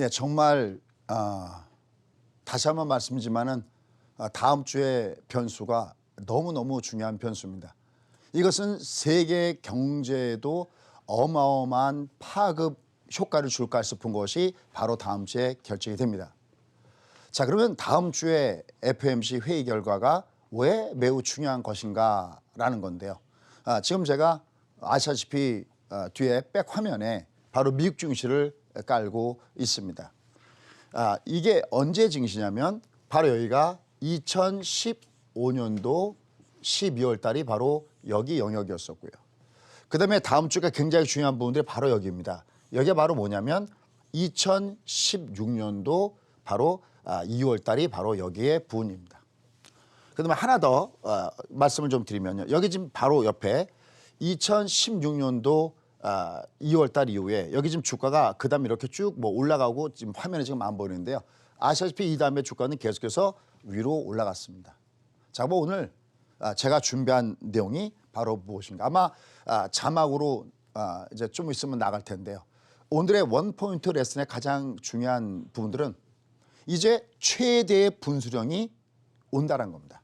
예, 정말 아, 다시 한번 말씀드리지만은 아, 다음 주에 변수가 너무 너무 중요한 변수입니다. 이것은 세계 경제에도 어마어마한 파급 효과를 줄까 싶은 것이 바로 다음 주에 결정이 됩니다. 자 그러면 다음 주에 FMC 회의 결과가 왜 매우 중요한 것인가라는 건데요. 아, 지금 제가 아시다시피 아, 뒤에 백 화면에 바로 미국 증시를 깔고 있습니다. 아, 이게 언제 증시냐면 바로 여기가 2015년도 12월 달이 바로 여기 영역이었었고요. 그 다음에 다음 주가 굉장히 중요한 부분들이 바로 여기입니다. 여기가 바로 뭐냐면 2016년도 바로 아, 2월 달이 바로 여기에 부분입니다. 그 다음에 하나 더 어, 말씀을 좀 드리면요. 여기 지금 바로 옆에 2016년도 아, 2월 달 이후에 여기 지금 주가가 그다음에 이렇게 쭉 뭐 올라가고 지금 화면에 지금 안 보이는데요. 아시다시피 이 다음에 주가는 계속해서 위로 올라갔습니다. 자, 뭐 오늘 아, 제가 준비한 내용이 바로 무엇인가? 아마 아, 자막으로 아, 이제 좀 있으면 나갈 텐데요. 오늘의 원 포인트 레슨의 가장 중요한 부분들은 이제 최대의 분수령이 온다는 겁니다.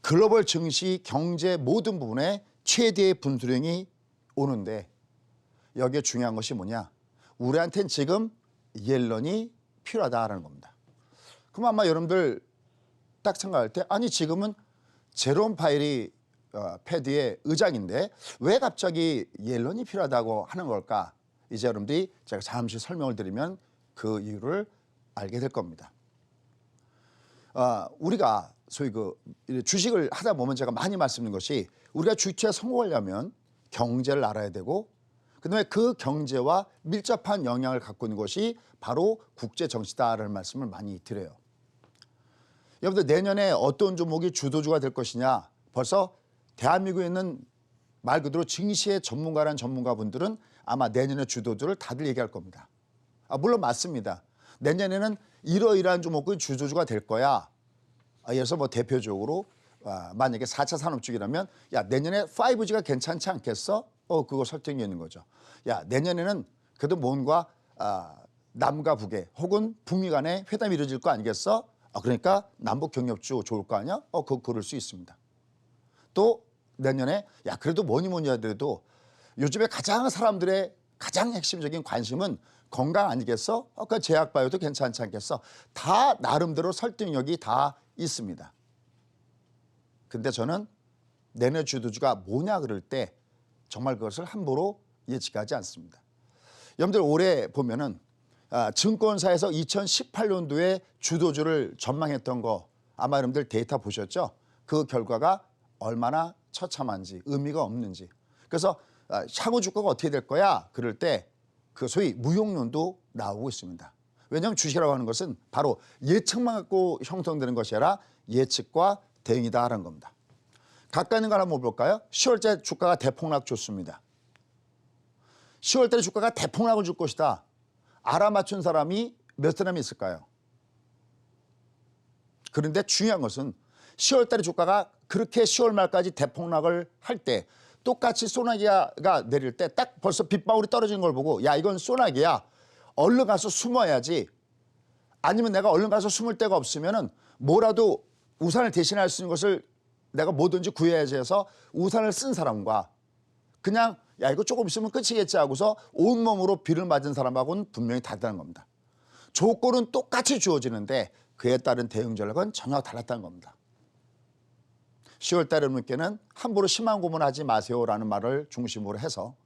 글로벌 증시, 경제 모든 부분에 최대의 분수령이 오는데 여기에 중요한 것이 뭐냐? 우리한테는 지금 옐런이 필요하다라는 겁니다. 그럼 아마 여러분들 딱 생각할 때 아니 지금은 제롬 파일이 어, 패드의 의장인데 왜 갑자기 옐런이 필요하다고 하는 걸까? 이제 여러분들이 제가 잠시 설명을 드리면 그 이유를 알게 될 겁니다. 어, 우리가 소위 그 주식을 하다 보면 제가 많이 말씀드린 것이 우리가 주식에 성공하려면 경제를 알아야 되고 그다음에 그 경제와 밀접한 영향을 갖고 있는 것이 바로 국제 정치다라는 말씀을 많이 드려요. 여러분들 내년에 어떤 종목이 주도주가 될 것이냐 벌써 대한민국에 있는 말 그대로 증시의 전문가란 전문가분들은 아마 내년의 주도주를 다들 얘기할 겁니다. 아, 물론 맞습니다. 내년에는 이러이러한 종목이 주도주가 될 거야. 아, 예를 들어서 뭐 대표적으로 아, 만약에 4차 산업주기라면 야 내년에 5G가 괜찮지 않겠어? 어 그거 설득이 있는 거죠. 야 내년에는 그래도 뭔가 아, 남과 북에 혹은 북미 간에 회담이 이루어질 거 아니겠어? 아, 그러니까 남북 경협주 좋을 거 아니야? 어 그, 그럴 수 있습니다. 또 내년에 야 그래도 뭐니 뭐니 하더라도 요즘에 가장 사람들의 가장 핵심적인 관심은 건강 아니겠어? 어, 그 제약 바이오도 괜찮지 않겠어? 다 나름대로 설득력이 다 있습니다. 근데 저는 내내 주도주가 뭐냐 그럴 때 정말 그것을 함부로 예측하지 않습니다. 여러분들 올해 보면은 아, 증권사에서 2018년도에 주도주를 전망했던 거 아마 여러분들 데이터 보셨죠? 그 결과가 얼마나 처참한지 의미가 없는지. 그래서 아, 향후 주가가 어떻게 될 거야? 그럴 때 그 소위 무용론도 나오고 있습니다. 왜냐하면 주식이라고 하는 것은 바로 예측만 갖고 형성되는 것이 아니라 예측과 대응이다라는 겁니다. 가까이 있는 걸 한번 볼까요? 10월째 주가가 대폭락 줬습니다. 10월달에 주가가 대폭락을 줄 것이다. 알아맞춘 사람이 몇 사람이 있을까요? 그런데 중요한 것은 10월달에 주가가 그렇게 10월 말까지 대폭락을 할 때 똑같이 소나기가 내릴 때 딱 벌써 빗방울이 떨어지는 걸 보고 야 이건 소나기야 얼른 가서 숨어야지 아니면 내가 얼른 가서 숨을 데가 없으면 은 뭐라도 우산을 대신할 수 있는 것을 내가 뭐든지 구해야지 해서 우산을 쓴 사람과 그냥 야 이거 조금 있으면 끝이겠지 하고서 온몸으로 비를 맞은 사람하고는 분명히 다르다는 겁니다. 조건은 똑같이 주어지는데 그에 따른 대응 전략은 전혀 달랐다는 겁니다. 10월 달에 여러분께는 함부로 심한 고문하지 마세요라는 말을 중심으로 해서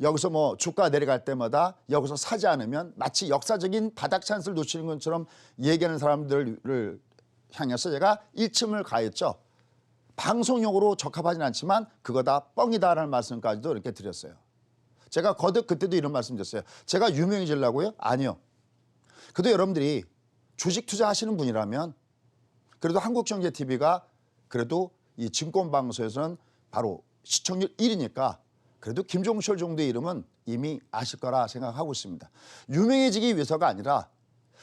여기서 뭐 주가 내려갈 때마다 여기서 사지 않으면 마치 역사적인 바닥 찬스를 놓치는 것처럼 얘기하는 사람들을 향해서 제가 일침을 가했죠. 방송용으로 적합하진 않지만 그거 다 뻥이다라는 말씀까지도 이렇게 드렸어요. 제가 거듭 그때도 이런 말씀 드렸어요. 제가 유명해지려고요? 아니요. 그래도 여러분들이 주식 투자하시는 분이라면 그래도 한국경제TV가 그래도 이 증권방송에서는 바로 시청률 1위니까 그래도 김종철 정도의 이름은 이미 아실 거라 생각하고 있습니다. 유명해지기 위해서가 아니라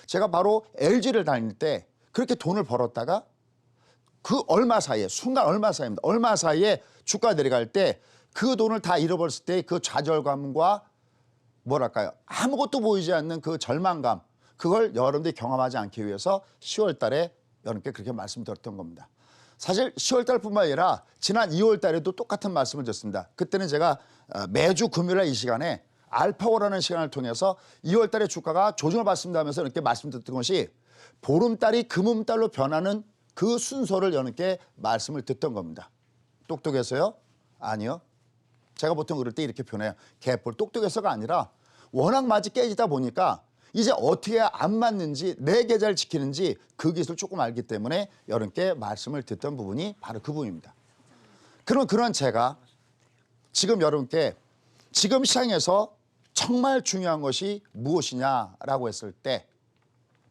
제가 바로 LG를 다닐 때 그렇게 돈을 벌었다가 그 얼마 사이에 순간 얼마 사이입니다. 얼마 사이에 주가 내려갈 때 그 돈을 다 잃어버렸을 때 그 좌절감과 뭐랄까요 아무것도 보이지 않는 그 절망감 그걸 여러분들이 경험하지 않기 위해서 10월 달에 여러분께 그렇게 말씀드렸던 겁니다. 사실 10월 달뿐만 아니라 지난 2월 달에도 똑같은 말씀을 드렸습니다. 그때는 제가 어, 매주 금요일 이 시간에 알파고라는 시간을 통해서 2월 달에 주가가 조정을 받습니다 하면서 이렇게 말씀드렸던 것이 보름달이 금음달로 변하는 그 순서를 여러분께 말씀을 듣던 겁니다. 똑똑해서요? 아니요. 제가 보통 그럴 때 이렇게 표현해요. 개뿔 똑똑해서가 아니라 워낙 맞이 깨지다 보니까 이제 어떻게 안 맞는지 내 계좌를 지키는지 그 기술 조금 알기 때문에 여러분께 말씀을 듣던 부분이 바로 그 부분입니다. 그럼 그런 제가 지금 여러분께 지금 시장에서 정말 중요한 것이 무엇이냐라고 했을 때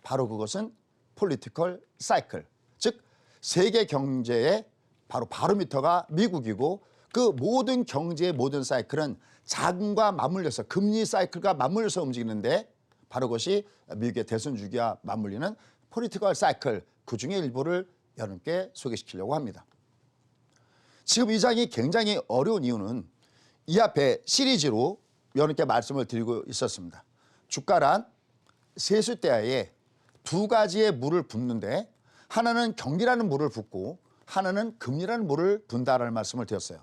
바로 그것은 폴리티컬 사이클 즉 세계 경제의 바로 바로미터가 미국이고 그 모든 경제의 모든 사이클은 자금과 맞물려서 금리 사이클과 맞물려서 움직이는데 바로 그것이 미국의 대선 주기와 맞물리는 폴리티컬 사이클 그 중에 일부를 여러분께 소개시키려고 합니다. 지금 이 장이 굉장히 어려운 이유는 이 앞에 시리즈로 여러분께 말씀을 드리고 있었습니다. 주가란 세수대야에 두 가지의 물을 붓는데 하나는 경기라는 물을 붓고 하나는 금리라는 물을 분다라는 말씀을 드렸어요.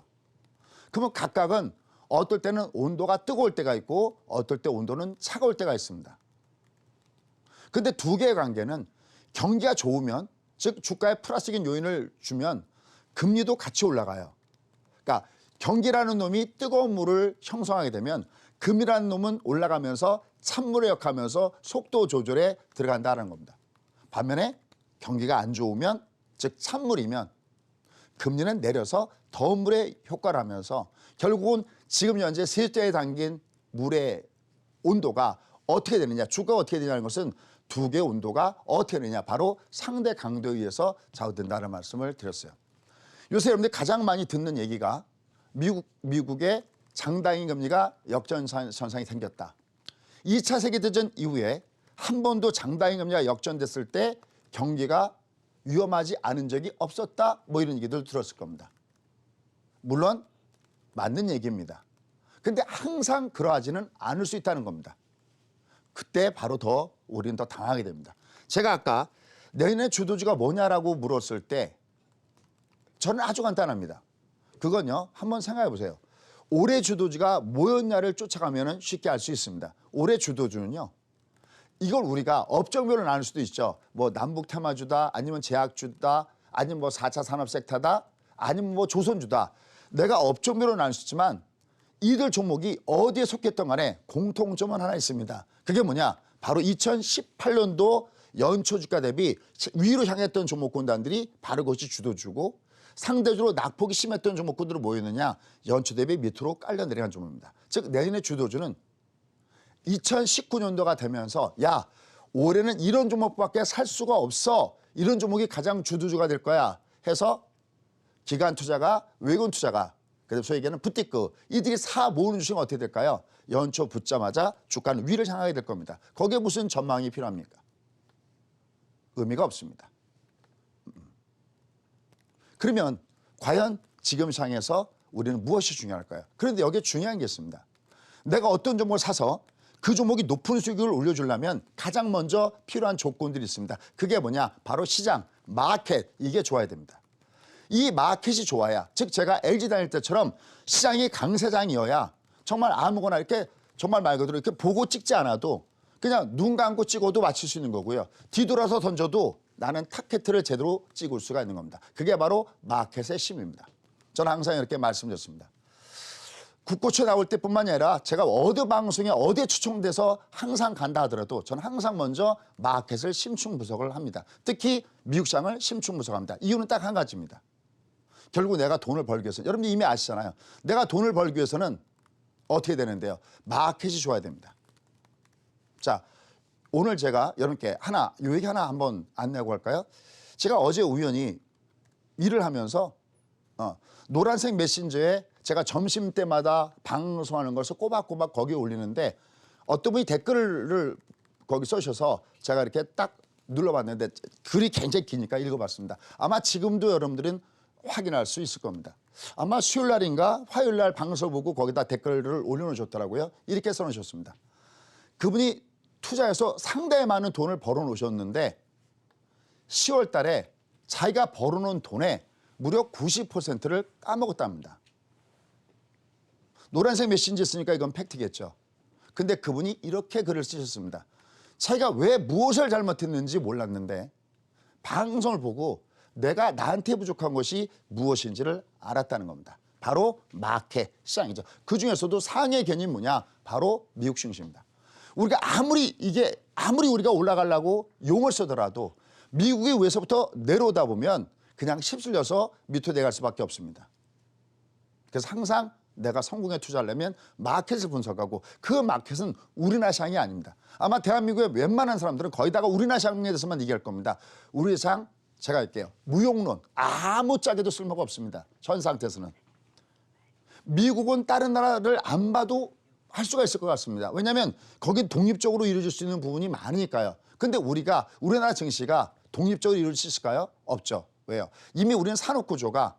그러면 각각은 어떨 때는 온도가 뜨거울 때가 있고 어떨 때 온도는 차가울 때가 있습니다. 근데 두 개의 관계는 경기가 좋으면 즉 주가에 플러스적인 요인을 주면 금리도 같이 올라가요. 그러니까 경기라는 놈이 뜨거운 물을 형성하게 되면 금이라는 놈은 올라가면서 찬물에 역하면서 속도 조절에 들어간다는 겁니다. 반면에 경기가 안 좋으면 즉 찬물이면 금리는 내려서 더운 물에 효과를 하면서 결국은 지금 현재 세대에 담긴 물의 온도가 어떻게 되느냐 주가가 어떻게 되냐는 것은 두 개의 온도가 어떻게 되느냐 바로 상대 강도에 의해서 좌우된다는 말씀을 드렸어요. 요새 여러분들이 가장 많이 듣는 얘기가 미국, 미국의 장당인 금리가 역전선상이 생겼다. 2차 세계대전 이후에 한 번도 장당인 금리가 역전됐을 때 경기가 위험하지 않은 적이 없었다. 뭐 이런 얘기들 들었을 겁니다. 물론 맞는 얘기입니다. 근데 항상 그러하지는 않을 수 있다는 겁니다. 그때 바로 더 우리는 더 당하게 됩니다. 제가 아까 내년의 주도주가 뭐냐라고 물었을 때 저는 아주 간단합니다. 그건요. 한번 생각해 보세요. 올해 주도주가 뭐였냐를 쫓아가면 쉽게 알 수 있습니다. 올해 주도주는요. 이걸 우리가 업종별로 나눌 수도 있죠. 뭐 남북 테마주다, 아니면 제약주다, 아니면 뭐 4차 산업 섹터다, 아니면 뭐 조선주다. 내가 업종별로 나눌 수 있지만 이들 종목이 어디에 속했던 간에 공통점은 하나 있습니다. 그게 뭐냐? 바로 2018년도 연초 주가 대비 위로 향했던 종목 군단들이 바로 그것이 주도주고 상대적으로 낙폭이 심했던 종목군들은 뭐였느냐? 연초 대비 밑으로 깔려 내려간 종목입니다. 즉 내년의 주도주는 2019년도가 되면서 야 올해는 이런 종목밖에 살 수가 없어 이런 종목이 가장 주도주가 될 거야 해서 기관 투자가 외국인 투자가 그래서 소위 얘기하는 부티크 이들이 사 모으는 주식은 어떻게 될까요? 연초 붙자마자 주가는 위를 향하게 될 겁니다. 거기에 무슨 전망이 필요합니까? 의미가 없습니다. 음. 그러면 과연 지금 상에서 우리는 무엇이 중요할까요? 그런데 여기에 중요한 게 있습니다. 내가 어떤 종목을 사서 그 종목이 높은 수익을 올려주려면 가장 먼저 필요한 조건들이 있습니다. 그게 뭐냐? 바로 시장, 마켓 이게 좋아야 됩니다. 이 마켓이 좋아야 즉 제가 LG 다닐 때처럼 시장이 강세장이어야 정말 아무거나 이렇게 정말 말 그대로 이렇게 보고 찍지 않아도 그냥 눈 감고 찍어도 맞출 수 있는 거고요. 뒤돌아서 던져도 나는 타켓을 제대로 찍을 수가 있는 겁니다. 그게 바로 마켓의 힘입니다. 저는 항상 이렇게 말씀드렸습니다. 국고초 나올 때뿐만이 아니라 제가 어느 방송에 어디에 추천돼서 항상 간다 하더라도 저는 항상 먼저 마켓을 심층 분석을 합니다. 특히 미국 시장을 심층 분석합니다. 이유는 딱 한 가지입니다. 결국 내가 돈을 벌기 위해서 여러분이 이미 아시잖아요. 내가 돈을 벌기 위해서는 어떻게 되는데요? 마켓이 좋아야 됩니다. 자, 오늘 제가 여러분께 하나 요 얘기 하나 한번 안내하고 갈까요? 제가 어제 우연히 일을 하면서 어, 노란색 메신저에 제가 점심 때마다 방송하는 것을 꼬박꼬박 거기에 올리는데 어떤 분이 댓글을 거기 써셔서 제가 이렇게 딱 눌러봤는데 글이 굉장히 기니까 읽어봤습니다. 아마 지금도 여러분들은 확인할 수 있을 겁니다. 아마 수요일 날인가 화요일 날 방송을 보고 거기다 댓글을 올려놓으셨더라고요. 이렇게 써놓으셨습니다. 그분이 투자해서 상당히 많은 돈을 벌어 놓으셨는데 10월 달에 자기가 벌어 놓은 돈의 무려 90%를 까먹었답니다. 노란색 메신지 쓰니까 이건 팩트겠죠. 근데 그분이 이렇게 글을 쓰셨습니다. 자기가 왜 무엇을 잘못했는지 몰랐는데 방송을 보고 내가 나한테 부족한 것이 무엇인지를 알았다는 겁니다. 바로 마켓 시장이죠. 그 중에서도 상의 개념이 뭐냐? 바로 미국 증시입니다. 우리가 아무리 이게 아무리 우리가 올라가려고 용을 쓰더라도 미국이 위에서부터 내려오다 보면 그냥 휩쓸려서 밑으로 내려갈 수밖에 없습니다. 그래서 항상 내가 성공에 투자하려면 마켓을 분석하고 그 마켓은 우리나라 시장이 아닙니다. 아마 대한민국의 웬만한 사람들은 거의 다가 우리나라 시장에 대해서만 얘기할 겁니다. 우리 시장 제가 할게요. 무용론 아무 짝에도 쓸모가 없습니다. 전 상태에서는. 미국은 다른 나라를 안 봐도 할 수가 있을 것 같습니다. 왜냐하면 거긴 독립적으로 이루어질 수 있는 부분이 많으니까요. 근데 우리가 우리나라 증시가 독립적으로 이루어질 수 있을까요? 없죠. 왜요? 이미 우리는 산업 구조가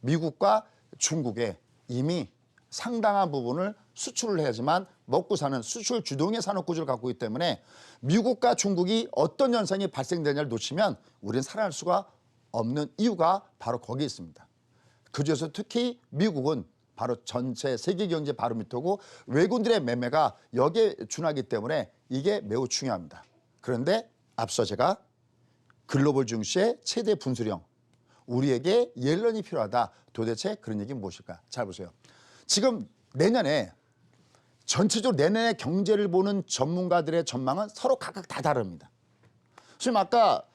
미국과 중국에 이미 상당한 부분을 수출을 해야지만 먹고 사는 수출 주동의 산업 구조를 갖고 있기 때문에 미국과 중국이 어떤 현상이 발생되냐를 놓치면 우리는 살아날 수가 없는 이유가 바로 거기에 있습니다. 그중에서 특히 미국은 바로 전체 세계 경제 바로미터고 외국인들의 매매가 여기에 준하기 때문에 이게 매우 중요합니다. 그런데 앞서 제가 글로벌 증시의 최대 분수령 우리에게 옐런이 필요하다. 도대체 그런 얘기는 무엇일까? 잘 보세요. 지금 내년에 전체적으로 내년의 경제를 보는 전문가들의 전망은 서로 각각 다 다릅니다. 지금 아까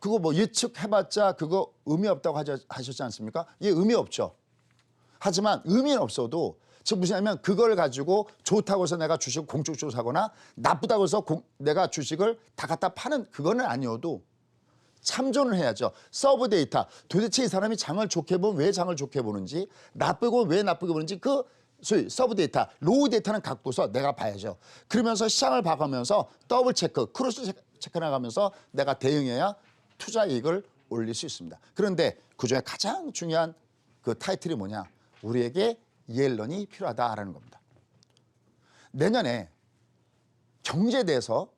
그거 뭐 예측해봤자 그거 의미 없다고 하셨, 하셨지 않습니까? 이게 의미 없죠. 하지만 의미는 없어도 지금 무엇이냐면 그걸 가지고 좋다고 해서 내가 주식 공적으로 사거나 나쁘다고 해서 공- 내가 주식을 다 갖다 파는 그거는 아니어도 참조는 해야죠. 서브 데이터. 도대체 이 사람이 장을 좋게 보면 왜 장을 좋게 보는지, 나쁘고 왜 나쁘게 보는지 그 소위 서브 데이터, 로우 데이터는 갖고서 내가 봐야죠. 그러면서 시장을 봐가면서 더블 체크, 크로스 체크- 나가면서 내가 대응해야 투자 이익을 올릴 수 있습니다. 그런데 그 중에 가장 중요한 그 타이틀이 뭐냐? 우리에게 옐런이 필요하다라는 겁니다. 내년에 경제에 대해서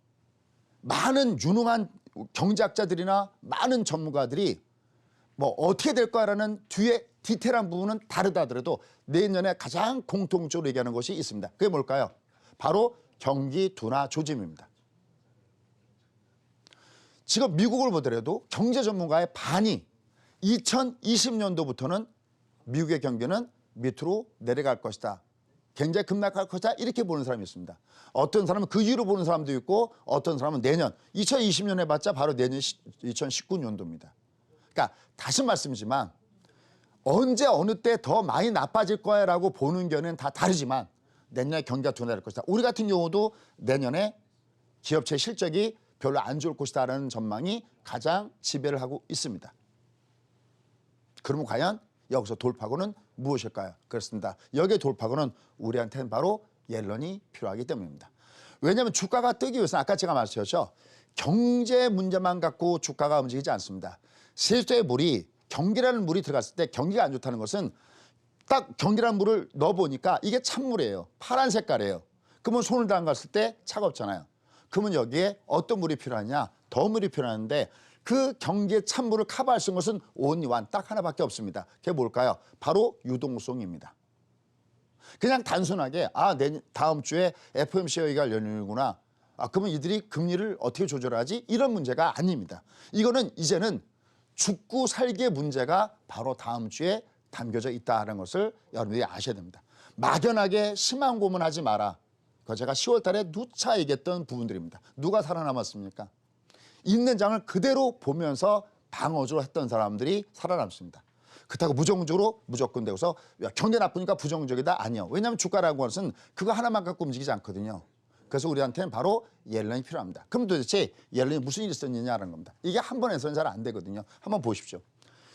많은 유능한 경제학자들이나 많은 전문가들이 뭐 어떻게 될 거라는 뒤에 디테일한 부분은 다르다 하더라도 내년에 가장 공통적으로 얘기하는 것이 있습니다. 그게 뭘까요? 바로 경기 둔화 조짐입니다. 지금 미국을 보더라도 경제 전문가의 반이 2020년도부터는 미국의 경기는 밑으로 내려갈 것이다. 굉장히 급락할 것이다. 이렇게 보는 사람이 있습니다. 어떤 사람은 그 이유로 보는 사람도 있고 어떤 사람은 내년 2020년 해봤자 바로 내년 2019년도입니다. 그러니까 다시 말씀이지만 언제 어느 때 더 많이 나빠질 거야라고 보는 견해는 다 다르지만 내년에 경기가 둔화될 것이다. 우리 같은 경우도 내년에 기업체 실적이 별로 안 좋을 것이다라는 전망이 가장 지배를 하고 있습니다. 그러면 과연 여기서 돌파구는 무엇일까요? 그렇습니다. 여기에 돌파구는 우리한테는 바로 옐런이 필요하기 때문입니다. 왜냐하면 주가가 뜨기 위해서는 아까 제가 말씀드렸죠. 경제 문제만 갖고 주가가 움직이지 않습니다. 세수의 물이 경기라는 물이 들어갔을 때 경기가 안 좋다는 것은 딱 경기라는 물을 넣어보니까 이게 찬물이에요. 파란 색깔이에요. 그러면 손을 담갔을 때 차갑잖아요. 그러면 여기에 어떤 물이 필요하냐? 더 물이 필요한데 그 경기의 찬물을 커버할 수 있는 것은 온리완 딱 하나밖에 없습니다. 그게 뭘까요? 바로 유동성입니다. 그냥 단순하게 아, 내 다음 주에 FOMC 회의가 열리는구나. 아, 그러면 이들이 금리를 어떻게 조절하지? 이런 문제가 아닙니다. 이거는 이제는 죽고 살기의 문제가 바로 다음 주에 담겨져 있다는 것을 여러분들이 아셔야 됩니다. 막연하게 심한 고문하지 마라. 그거 제가 10월 달에 누차 얘기했던 부분들입니다. 누가 살아남았습니까? 있는 장을 그대로 보면서 방어적으로 했던 사람들이 살아남습니다. 그렇다고 무정적으로 무조건 되고서 야, 경제 나쁘니까 부정적이다 아니요. 왜냐하면 주가라고 하는 것은 그거 하나만 갖고 움직이지 않거든요. 그래서 우리한테는 바로 옐런이 필요합니다. 그럼 도대체 옐런이 무슨 일이 있었느냐라는 겁니다. 이게 한 번에서는 잘 안 되거든요. 한번 보십시오.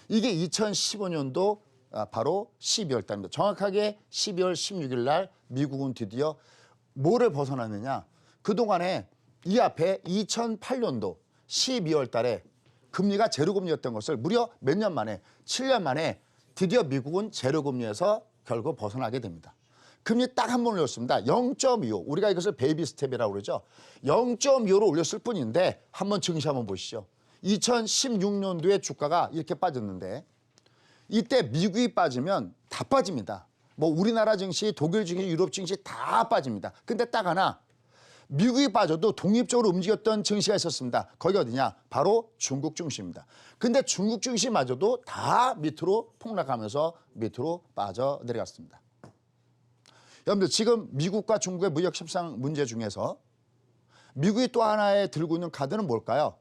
이게 2015년도 아, 바로 12월 달입니다. 정확하게 12월 16일 날 미국은 드디어 뭐를 벗어났느냐. 그동안에 이 앞에 2008년도 12월 달에 금리가 제로 금리였던 것을 무려 몇 년 만에 7년 만에 드디어 미국은 제로 금리에서 결국 벗어나게 됩니다. 금리 딱 한 번 올렸습니다. 0.25. 우리가 이것을 베이비 스텝이라고 그러죠. 0.25로 올렸을 뿐인데 한번 증시 한번 보시죠. 2016년도에 주가가 이렇게 빠졌는데 이때 미국이 빠지면 다 빠집니다. 뭐 우리나라 증시, 독일 증시, 유럽 증시 다 빠집니다. 근데 딱 하나 미국이 빠져도 독립적으로 움직였던 증시가 있었습니다. 거기 어디냐? 바로 중국 증시입니다. 근데 중국 증시마저도 다 밑으로 폭락하면서 밑으로 빠져 내려갔습니다. 여러분들 지금 미국과 중국의 무역 협상 문제 중에서 미국이 또 하나에 들고 있는 카드는 뭘까요?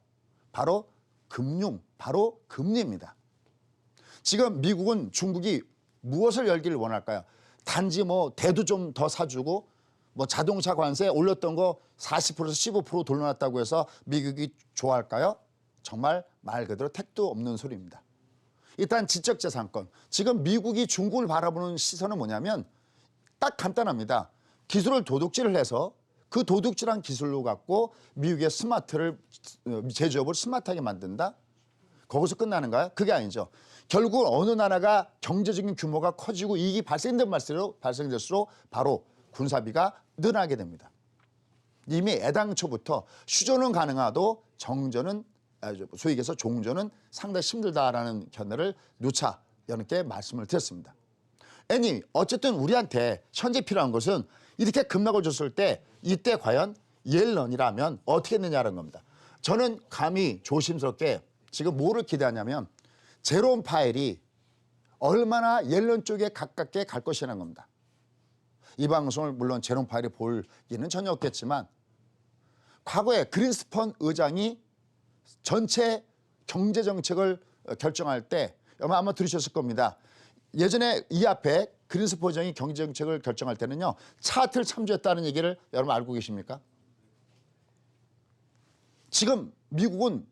바로 금융, 바로 금리입니다. 지금 미국은 중국이 무엇을 열기를 원할까요? 단지 뭐 대도 좀 더 사주고 뭐 자동차 관세 올렸던 거 40%에서 15% 돌려놨다고 해서 미국이 좋아할까요? 정말 말 그대로 택도 없는 소리입니다. 일단 지적재산권. 지금 미국이 중국을 바라보는 시선은 뭐냐면 딱 간단합니다. 기술을 도둑질을 해서 그 도둑질한 기술로 갖고 미국의 스마트를 어, 제조업을 스마트하게 만든다. 거기서 끝나는가요? 그게 아니죠. 결국 어느 나라가 경제적인 규모가 커지고 이익이 발생된 말수록 발생될수록 바로 군사비가 늘어나게 됩니다. 이미 애당초부터 휴전은 가능하도 정전은 아, 소위 얘기해서 종전은 상당히 힘들다라는 견해를 누차 여러분께 말씀을 드렸습니다. 애니 어쨌든 우리한테 현재 필요한 것은 이렇게 급락을 줬을 때 이때 과연 옐런이라면 어떻게 했느냐는 겁니다. 저는 감히 조심스럽게 지금 뭐를 기대하냐면 제롬 파일이 얼마나 옐런 쪽에 가깝게 갈 것이라는 겁니다. 이 방송을 물론 제롬 파일이 볼 리는 전혀 없겠지만 과거에 그린스펀 의장이 전체 경제 정책을 결정할 때 아마 아마 들으셨을 겁니다. 예전에 이 앞에 그린스펀 의장이 경제 정책을 결정할 때는요 차트를 참조했다는 얘기를 여러분 알고 계십니까? 지금 미국은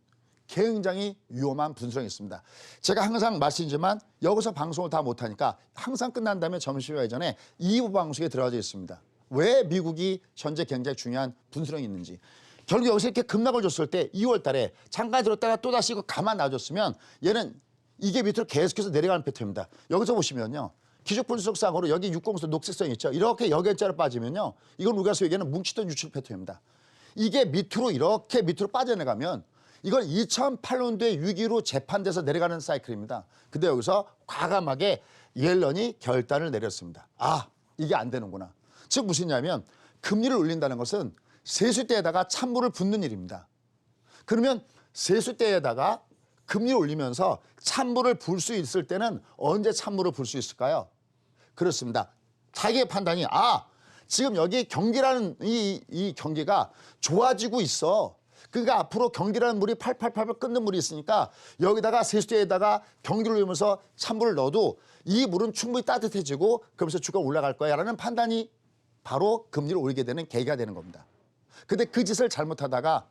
굉장히 위험한 분수령이 있습니다. 제가 항상 말씀드리지만 여기서 방송을 다 못하니까 항상 끝난 다음에 점심시간 전에 2부 방송에 들어가져 있습니다. 왜 미국이 현재 굉장히 중요한 분수령이 있는지. 결국 여기서 이렇게 급락을 줬을 때 2월 달에 잠깐 들었다가 또다시 이거 가만 놔줬으면 얘는 이게 밑으로 계속해서 내려가는 패턴입니다. 여기서 보시면요. 기적 분석상으로 여기 60선 녹색선이 있죠. 이렇게 여기자로 빠지면요. 이건 우리가 소위기하는 뭉치던 유출 패턴입니다. 이게 밑으로 이렇게 밑으로 빠져나가면 이건 2008년도에 위기로 재판돼서 내려가는 사이클입니다. 근데 여기서 과감하게 옐런이 결단을 내렸습니다. 아, 이게 안 되는구나. 즉 무슨냐면 금리를 올린다는 것은 세수대에다가 찬물을 붓는 일입니다. 그러면 세수대에다가 금리를 올리면서 찬물을 불 수 있을 때는 언제 찬물을 불 수 있을까요? 그렇습니다. 자기의 판단이 아 지금 여기 경기라는 이, 이 경기가 좋아지고 있어. 그러니까 앞으로 경기라는 물이 팔팔팔팔 끓는 물이 있으니까 여기다가 세수대에다가 경기를 올리면서 찬물을 넣어도 이 물은 충분히 따뜻해지고 그러면서 주가 올라갈 거야라는 판단이 바로 금리를 올리게 되는 계기가 되는 겁니다. 근데 그 짓을 잘못하다가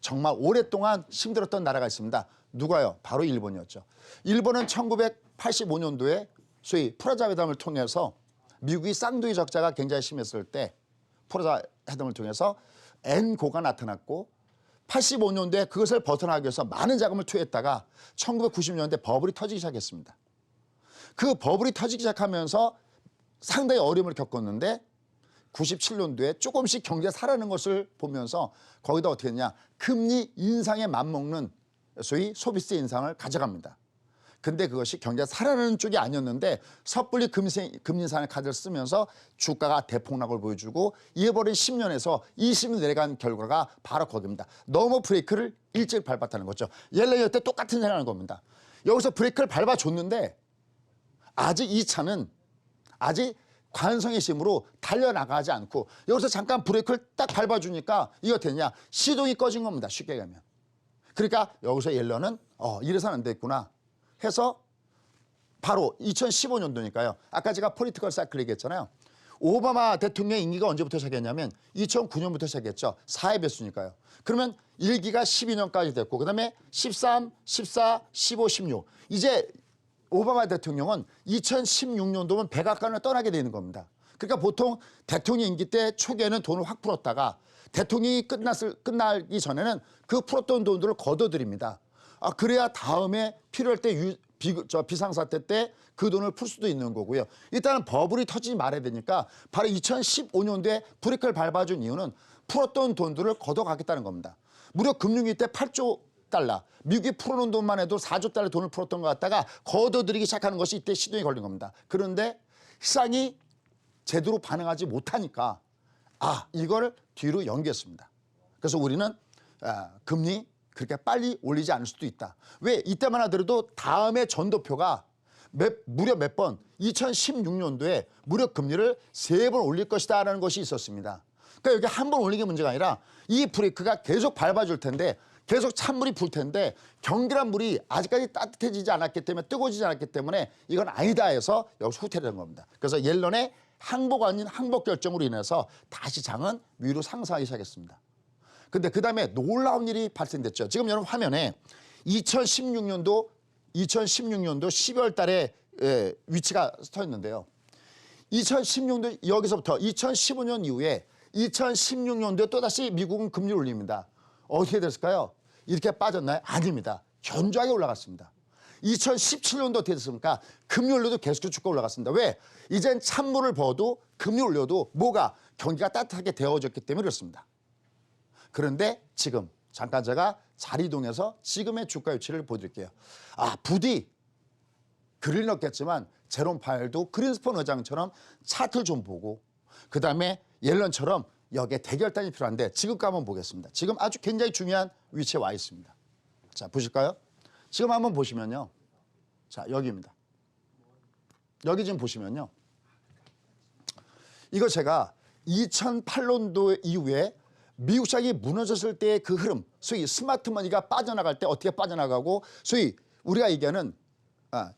정말 오랫동안 힘들었던 나라가 있습니다. 누가요? 바로 일본이었죠. 일본은 1985년도에 소위 프라자 회담을 통해서 미국이 쌍둥이 적자가 굉장히 심했을 때 프라자 회담을 통해서 N고가 나타났고 85년도에 그것을 벗어나기 위해서 많은 자금을 투여했다가 1990년대 버블이 터지기 시작했습니다. 그 버블이 터지기 시작하면서 상당히 어려움을 겪었는데 97년도에 조금씩 경제가 살아나는 것을 보면서 거기다 어떻게 했냐 금리 인상에 맞먹는 소위 소비세 인상을 가져갑니다. 근데 그것이 경제가 살아나는 쪽이 아니었는데 섣불리 금리, 금리 인상의 카드를 쓰면서 주가가 대폭락을 보여주고 이어버린 10년에서 20년 내려간 결과가 바로 거기입니다. 너무 브레이크를 일찍 밟았다는 거죠. 옐렌이 때 똑같은 생각을 겁니다. 여기서 브레이크를 밟아줬는데 아직 이 차는 아직 관성의 심으로 달려나가지 않고 여기서 잠깐 브레이크를 딱 밟아주니까 이거 되냐 시동이 꺼진 겁니다 쉽게 가면 그러니까 여기서 옐런은 어 이래서는 안 됐구나 해서 바로 2015년도니까요. 아까 제가 폴리티컬 사이클 얘기했잖아요. 오바마 대통령 임기가 언제부터 시작했냐면 2009년부터 시작했죠. 4회 배수니까요. 그러면 1기가 12년까지 됐고 그 다음에 13, 14, 15, 16 이제 오바마 대통령은 2016년도면 백악관을 떠나게 되는 겁니다. 그러니까 보통 대통령 임기 때 초기에는 돈을 확 풀었다가 대통령이 끝났을, 끝나기 전에는 그 풀었던 돈들을 걷어들입니다. 아, 그래야 다음에 필요할 때 유, 비, 저 비상사태 때 그 돈을 풀 수도 있는 거고요. 일단은 버블이 터지지 말아야 되니까 바로 2015년도에 브레이크를 밟아준 이유는 풀었던 돈들을 걷어가겠다는 겁니다. 무려 금융위 때 8조 달러, 미국이 풀어놓은 돈만 해도 4조 달러 돈을 풀었던 것 같다가 걷어들이기 시작하는 것이 이때 시동이 걸린 겁니다. 그런데 시장이 제대로 반응하지 못하니까 아 이걸 뒤로 연기했습니다. 그래서 우리는 아, 금리 그렇게 빨리 올리지 않을 수도 있다. 왜 이때만 하더라도 다음에 전도표가 몇, 무려 몇 번 2016년도에 무려 금리를 세 번 올릴 것이다 라는 것이 있었습니다. 그러니까 여기 한 번 올리는 게 문제가 아니라 이 브레이크가 계속 밟아줄 텐데 계속 찬물이 불 텐데 경기란 물이 아직까지 따뜻해지지 않았기 때문에 뜨거워지지 않았기 때문에 이건 아니다 해서 여기서 후퇴된 겁니다. 그래서 옐런의 항복 아닌 항복 결정으로 인해서 다시 장은 위로 상승하기 시작했습니다. 근데 그 다음에 놀라운 일이 발생됐죠. 지금 여러분 화면에 2016년도 2016년도 12월 달에 예, 위치가 서 있는데요. 2016년 여기서부터 2015년 이후에 2016년도에 또다시 미국은 금리를 올립니다. 어떻게 됐을까요? 이렇게 빠졌나요? 아닙니다. 견조하게 올라갔습니다. 2017년도 어떻게 됐습니까? 금리 올려도 계속 주가 올라갔습니다. 왜? 이젠 찬물을 버도 금리 올려도 뭐가 경기가 따뜻하게 데워졌기 때문에 그렇습니다. 그런데 지금 잠깐 제가 자리 이동해서 지금의 주가 위치를 보여드릴게요. 아 부디 글을 넣겠지만 제롬 파일도 그린스폰 의장처럼 차트를 좀 보고 그 다음에 옐런처럼 여기에 대결단이 필요한데 지금 한번 보겠습니다. 지금 아주 굉장히 중요한 위치에 와 있습니다. 자 보실까요? 지금 한번 보시면요. 자 여기입니다. 여기 지금 보시면요. 이거 제가 2008년도 이후에 미국 시장이 무너졌을 때의 그 흐름, 소위 스마트 머니가 빠져나갈 때 어떻게 빠져나가고 소위 우리가 얘기하는 아,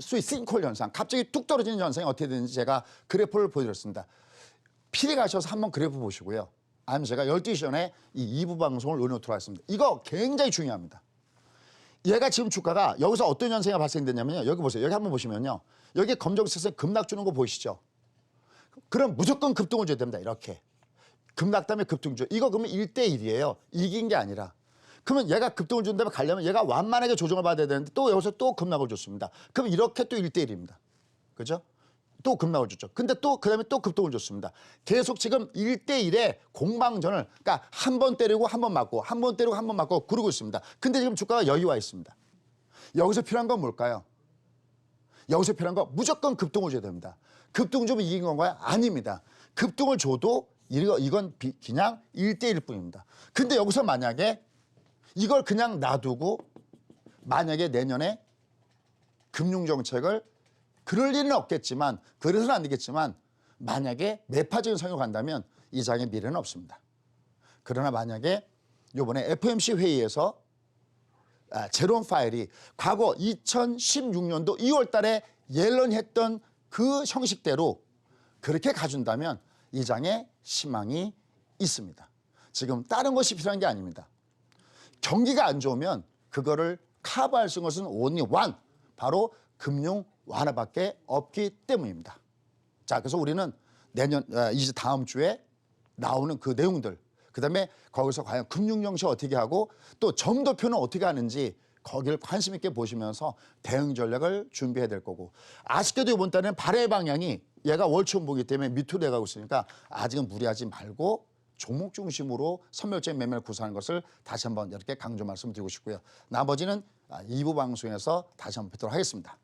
소위 싱콜 현상, 갑자기 뚝 떨어지는 현상이 어떻게 되는지 제가 그래프를 보여드렸습니다. 필히 가셔서 한번 그래프 보시고요. 아니면 제가 12시 전에 이 2부 방송을 올려놓도록 하겠습니다. 이거 굉장히 중요합니다. 얘가 지금 주가가 여기서 어떤 현상이 발생됐냐면요. 여기 보세요. 여기 한번 보시면요. 여기 검정색에 급락 주는 거 보이시죠? 그럼 무조건 급등을 줘야 됩니다. 이렇게. 급락 다음에 급등 줘. 이거 그러면 1대1이에요. 이긴 게 아니라. 그러면 얘가 급등을 준 다음에 가려면 얘가 완만하게 조정을 받아야 되는데 또 여기서 또 급락을 줬습니다. 그럼 이렇게 또 1대1입니다. 그죠? 또 급락을 줬죠. 근데 또 그다음에 또 급등을 줬습니다. 계속 지금 1대1의 공방전을 그러니까 한 번 때리고 한 번 맞고 한 번 때리고 한 번 맞고 그러고 있습니다. 근데 지금 주가가 여기 와 있습니다. 여기서 필요한 건 뭘까요? 여기서 필요한 거 무조건 급등을 줘야 됩니다. 급등 주면 이긴 건가요? 아닙니다. 급등을 줘도 이거 이건 비- 그냥 1대1일 뿐입니다. 근데 여기서 만약에 이걸 그냥 놔두고 만약에 내년에 금융 정책을 그럴 일은 없겠지만 그래서는 안 되겠지만 만약에 매파적인 성향으로 간다면 이 장의 미래는 없습니다. 그러나 만약에 요번에 FMC 회의에서 아, 제롬 파일이 과거 2016년도 2월 달에 옐런이 했던 그 형식대로 그렇게 가준다면 이 장에 희망이 있습니다. 지금 다른 것이 필요한 게 아닙니다. 경기가 안 좋으면 그거를 커버할 수 있는 것은 only one 바로 금융 완화밖에 없기 때문입니다. 자, 그래서 우리는 내년 아, 이제 다음 주에 나오는 그 내용들, 그다음에 거기서 과연 금융 정책 어떻게 하고 또 점도표는 어떻게 하는지 거기를 관심 있게 보시면서 대응 전략을 준비해야 될 거고 아쉽게도 이번 달에는 발의 방향이 얘가 월초보기 때문에 밑으로 내가고 있으니까 아직은 무리하지 말고 종목 중심으로 선멸적인 매매를 구사하는 것을 다시 한번 이렇게 강조 말씀드리고 싶고요. 나머지는 아, 2부 방송에서 다시 한번 뵙도록 하겠습니다.